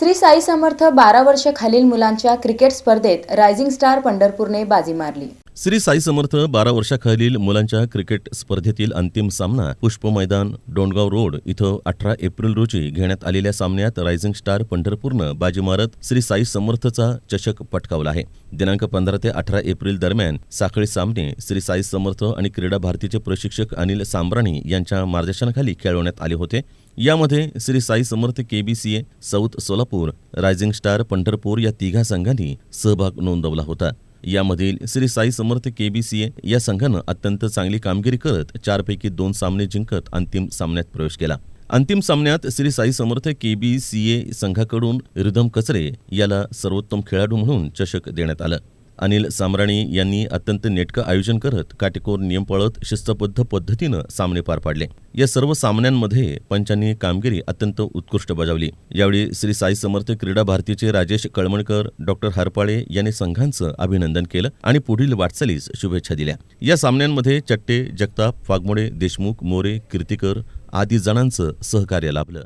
श्री साई समर्थ बारा वर्ष खालील मुलांच्या क्रिकेट स्पर्धेत रायझिंग स्टार पंढरपूरने बाजी मारली. श्री साई समर्थ बारा वर्षाखालील मुलांच्या क्रिकेट स्पर्धेतील अंतिम सामना पुष्प मैदान डोंडगाव रोड इथं अठरा एप्रिल रोजी घेण्यात आलेल्या सामन्यात रायझिंग स्टार पंढरपूरनं बाजी मारत श्री साई समर्थचा चषक पटकावला आहे. दिनांक पंधरा ते अठरा एप्रिल दरम्यान साखळी सामने श्री साई समर्थ आणि क्रीडा भारतीचे प्रशिक्षक अनिल सांब्राणी यांच्या मार्गदर्शनाखाली खेळवण्यात आले होते. यामध्ये Shri Sai Samarth KBCA South Solapur Rising Star Pandharpur या तिघा संघांनी सहभाग नोंदवला होता. यामधील श्री साई समर्थ केबीसीए या संघानं अत्यंत चांगली कामगिरी करत चारपैकी दोन सामने जिंकत अंतिम सामन्यात प्रवेश केला. अंतिम सामन्यात श्री साई समर्थ केबीसीए संघाकडून रिधम कचरे याला सर्वोत्तम खेळाडू म्हणून चषक देण्यात आलं. अनिल सामराणी यांनी अत्यंत नेटकं आयोजन करत काटेकोर नियम पाळत शिस्तबद्ध पद्धतीनं सामने पार पाडले. या सर्व सामन्यांमध्ये पंचांनी कामगिरी अत्यंत उत्कृष्ट बजावली. यावेळी श्री साई समर्थ क्रीडा भारतीचे राजेश कळमणकर डॉक्टर हरपाळे यांनी संघांचं अभिनंदन केलं आणि पुढील वाटचालीस शुभेच्छा दिल्या. या सामन्यांमध्ये चट्टे जगताप फागमोडे देशमुख मोरे कीर्तिकर आदी जणांचं सहकार्य लाभलं.